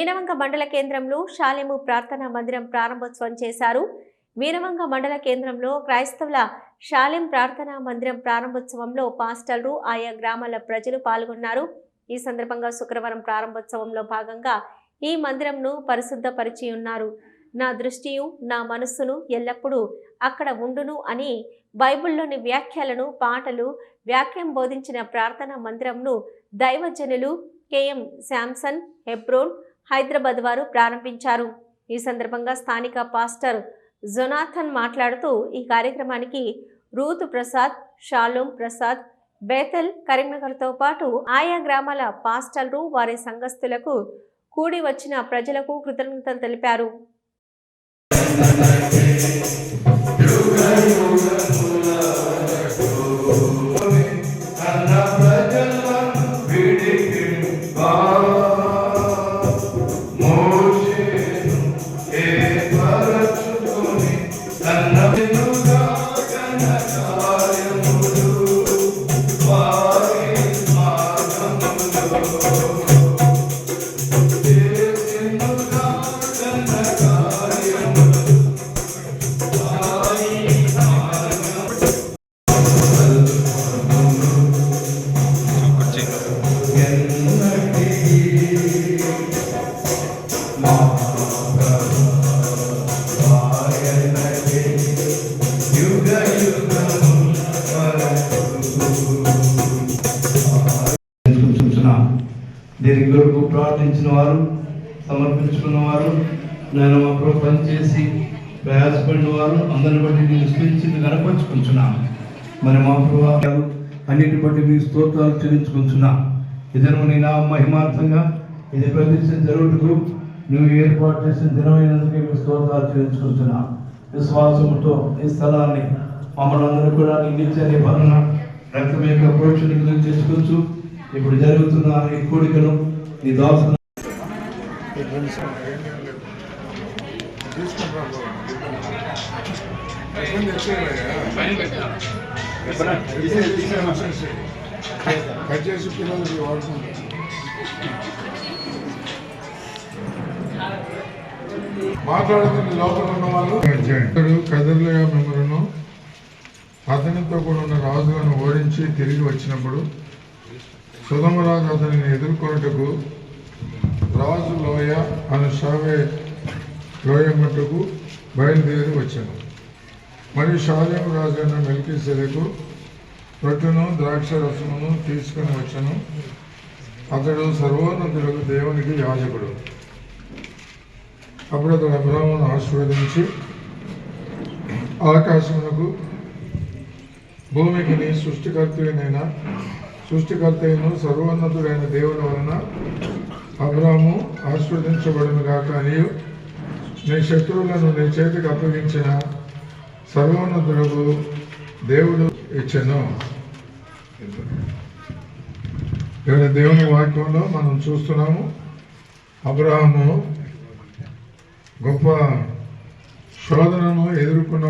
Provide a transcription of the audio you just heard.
మీనవంక మండల కేంద్రంలో షాలెము ప్రార్థనా మందిరం ప్రారంభోత్సవం చేశారు. మీనవంక మండల కేంద్రంలో క్రైస్తవుల షాలెం ప్రార్థనా మందిరం ప్రారంభోత్సవంలో పాస్టర్లు ఆయా గ్రామాల ప్రజలు పాల్గొన్నారు. ఈ సందర్భంగా శుక్రవారం ప్రారంభోత్సవంలో భాగంగా ఈ మందిరంను పరిశుద్ధపరిచి ఉన్నారు. నా దృష్టియు నా మనస్సును ఎల్లప్పుడూ అక్కడ ఉండును అని బైబిల్లోని వ్యాఖ్యలను పాటలు వ్యాఖ్యం బోధించిన ప్రార్థనా మందిరంను దైవజనులు కెఎం శాంసన్ హెబ్రోన్ హైదరాబాద్ వారు ప్రారంభించారు. ఈ సందర్భంగా స్థానిక పాస్టర్ జొనాథన్ మాట్లాడుతూ ఈ కార్యక్రమానికి Ruth Prasad Shalom Prasad Bethel కరీంనగర్తో పాటు ఆయా గ్రామాల పాస్టర్లు వారి సంఘస్థులకు కూడి వచ్చిన ప్రజలకు కృతజ్ఞతలు తెలిపారు. దీని కొరకు ప్రార్థించిన వారు సమర్పించుకున్న వారు నేను మా ప్రభు పనిచేసి ప్రయాసపడిన వారు అందరిని బట్టి నేను స్మరించి కనపరుచుకుంటున్నాను. మరి మా ప్రభు అన్నిటి బట్టి మీ స్తోత్రాలు చెల్లించుకుంటున్నా. ఇద్దరు నీ నా మహిమార్థంగా ఇది ప్రతిష్ట జరుగుటకు నువ్వు ఏర్పాటు చేసిన దినమైనందుకే మీ స్తోత్రాలు చెల్లించుకుంటున్నా. విశ్వాసంతో ఈ స్థలాన్ని మమ్మల్ని అందరూ కూడా నిందించే పనున రక్తం యొక్క ప్రోక్షణ చేసుకోవచ్చు ఇప్పుడు జరుగుతున్న ఈ కోడికను నీ దాసు కట్ చేసి పిల్లలకి వాడుకుంటారు మాట్లాడుతున్న లోపల ఉన్న వాళ్ళు కదర్లుగా మిమ్మలను అతనితో కూడా ఉన్న రాజులను ఓడించి తిరిగి వచ్చినప్పుడు సుధమరాజు అతనిని ఎదుర్కొనుటకు రాజు లోయ అను షావే లోయ మట్టుకు బయలుదేరి వచ్చాను. మరియు షాలేం రాజు అన్న మెల్కీసెలకు రొట్టెను ద్రాక్ష రసమును తీసుకుని వచ్చాను. అతడు సర్వోన్నతులకు దేవునికి యాజకుడు. అప్పుడు అతడు అబ్రాహ్మను ఆశీర్వదించి ఆకాశమునకు భూమికి నీ సృష్టికర్తైన సృష్టికర్తయ్యను సర్వోన్నతుడైన దేవుని వలన అబ్రాము ఆశీర్వదించబడును గాక నీవు నీ శత్రువులను నీ చేతికి అప్పగించిన సర్వోన్నతులకు దేవుడు ఇచ్చను. ఇక్కడ దేవుని వాక్యంలో మనం చూస్తున్నాము అబ్రహాము గొప్ప శోధనను ఎదుర్కొన్న